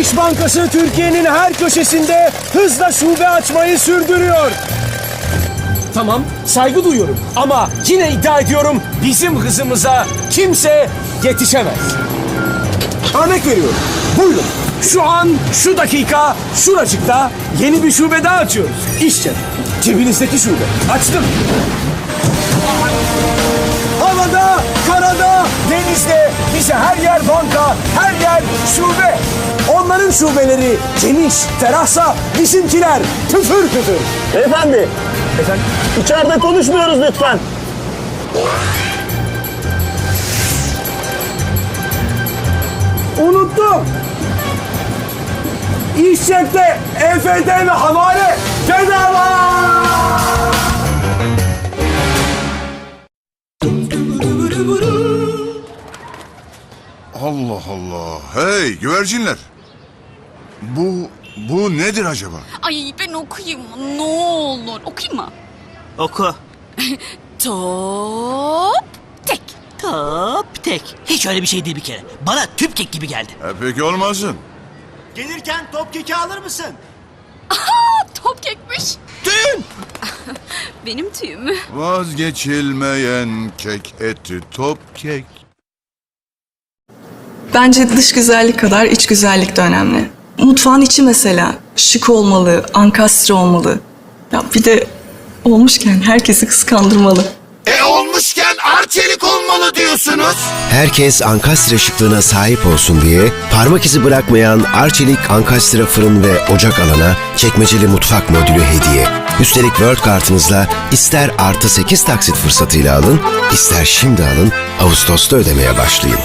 İş Bankası Türkiye'nin her köşesinde hızla şube açmayı sürdürüyor. Tamam, saygı duyuyorum ama yine iddia ediyorum bizim hızımıza kimse yetişemez. Örnek veriyorum. Buyurun. Şu an, şu dakika, şuracıkta yeni bir şube daha açıyoruz. İşçe. Cebinizdeki şube. Açtım. Havada, karada, denizde bize her yer banka, her yer şube. Onların şubeleri geniş, ferahsa bizimkiler püfür püfür. Beyefendi, Efendim? içeride konuşmuyoruz lütfen. Unuttum. İş cepte, EFT ve havale bedava. Allah Allah. Hey güvercinler. Bu bu nedir acaba? Ay ben okuyayım mı? Ne olur. Okuyayım mı? Oku. Top tek. Top tek. Hiç öyle bir şey değil bir kere. Bana tüp kek gibi geldi. E, peki olmasın. Gelirken top keki alır mısın? Top kekmiş. Dün. Benim tüyüm mü? Vazgeçilmeyen kek eti top kek. Bence dış güzellik kadar iç güzellik de önemli. Mutfağın içi mesela şık olmalı, ankastre olmalı. Ya bir de olmuşken herkesi kıskandırmalı. E olmuşken arçelik olmalı diyorsunuz. Herkes ankastre şıklığına sahip olsun diye parmak izi bırakmayan Arçelik ankastre fırın ve ocak alana çekmeceli mutfak modülü hediye. Üstelik World kartınızla ister artı 8 taksit fırsatıyla alın, ister şimdi alın, Ağustos'ta ödemeye başlayın.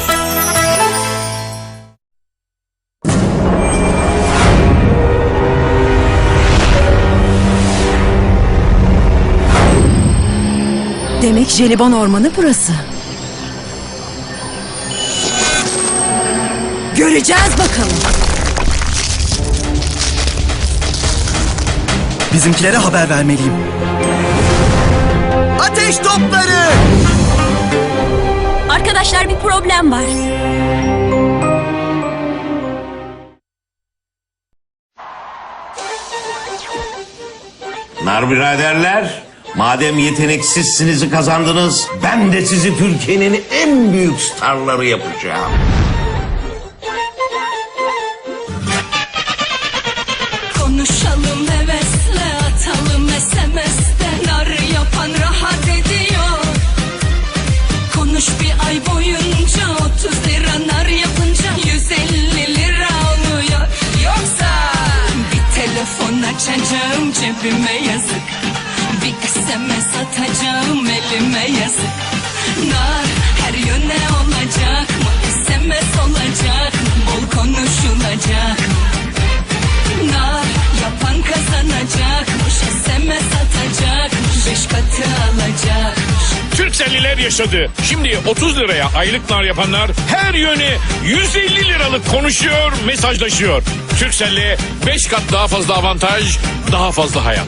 Demek jelibon ormanı burası. Göreceğiz bakalım. Bizimkilere haber vermeliyim. Ateş topları! Arkadaşlar bir problem var. Nar biraderler, madem yeteneksizsinizi kazandınız, ben de sizi Türkiye'nin en büyük starları yapacağım. Konuşalım hevesle atalım SMS'te Nar yapan rahat ediyor. Konuş bir ay boyunca 30 lira nar yapınca 150 lira oluyor Yoksa bir telefon açacağım cebime yazık Bir SMS atacağım elime yazık Nar her yöne olacak mı? SMS olacak mı? Bol konuşulacak? Nar yapan kazanacakmış SMS atacakmış Beş katı alacakmış Türkcelliler yaşadı. Şimdi 30 liraya aylık nar yapanlar her yöne 150 liralık konuşuyor, mesajlaşıyor. Türkcell'e 5 kat daha fazla avantaj, daha fazla hayat.